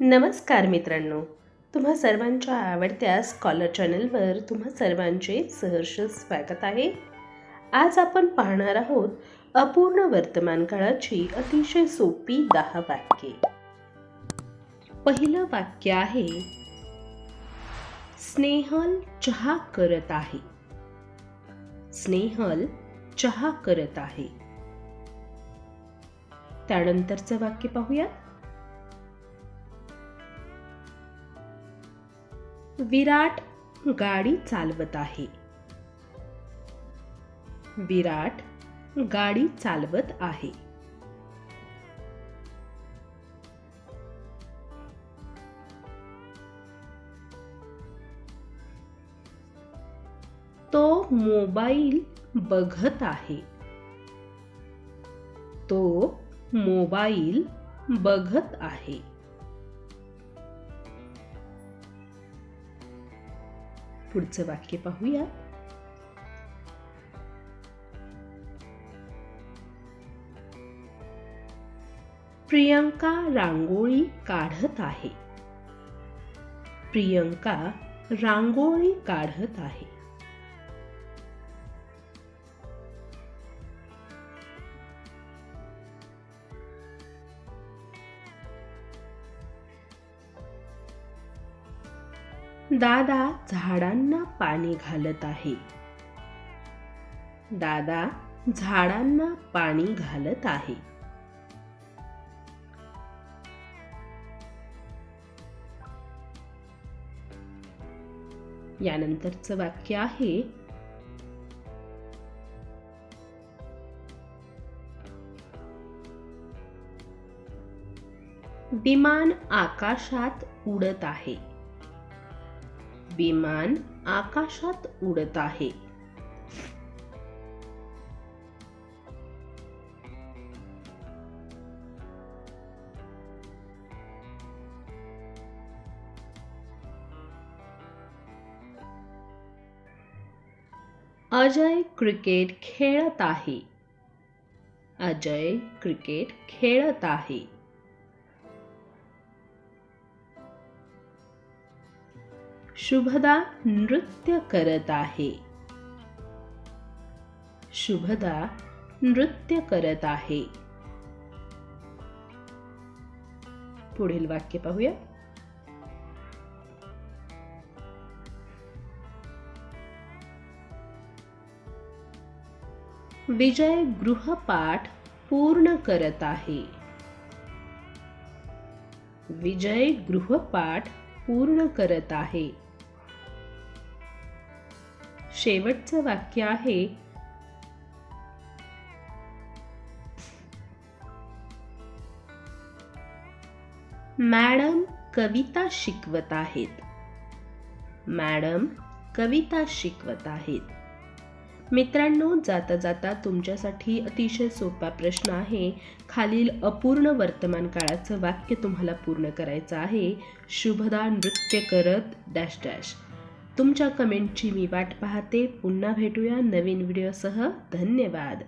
नमस्कार मित्रांनो. तुम्हा सर्वांच्या आवडत्या स्कॉलर चॅनलवर तुम्हा सर्वांचे सहर्ष स्वागत आहे. आज आपण पाहणार आहोत अपूर्ण वर्तमान काळाची अतिशय सोपी दहा वाक्ये. पहिलं वाक्य आहे स्नेहल चहा करत आहे. स्नेहल चहा करत आहे. त्यानंतरचं वाक्य पाहूया. विराट गाडी चालवत आहे. विराट गाडी चालवत आहे. तो मोबाईल बघत आहे. तो मोबाईल बघत आहे. पुढचं वाक्य पाहूया. प्रियंका रांगोळी काढत आहे. प्रियंका रांगोळी काढत आहे. दादा झाडांना पाणी घालत आहे. दादा झाडांना पाणी घालत आहे. यानंतरचं वाक्य आहे विमान आकाशात उडत आहे. विमान आकाशात उडत आहे. अजय क्रिकेट खेळत आहे. अजय क्रिकेट खेळत आहे. शुभदा नृत्य करत आहे. शुभदा नृत्य करत आहे. पुढील वाक्य पाहूया. विजय गृहपाठ पूर्ण करत आहे. विजय गृहपाठ पूर्ण करत आहे. शेवटचं वाक्य आहे. मॅडम कविता शिकवत आहेत. मॅडम कविता शिकवत आहेत. मित्रांनो जाता जाता तुमच्यासाठी अतिशय सोपा प्रश्न आहे. खालील अपूर्ण वर्तमान काळाचं वाक्य तुम्हाला पूर्ण करायचं आहे. शुभदा नृत्य करत डॅश डॅश. तुमच्या कमेंटची मी वाट पाहते. पुन्हा भेटूया नवीन व्हिडिओसह. धन्यवाद.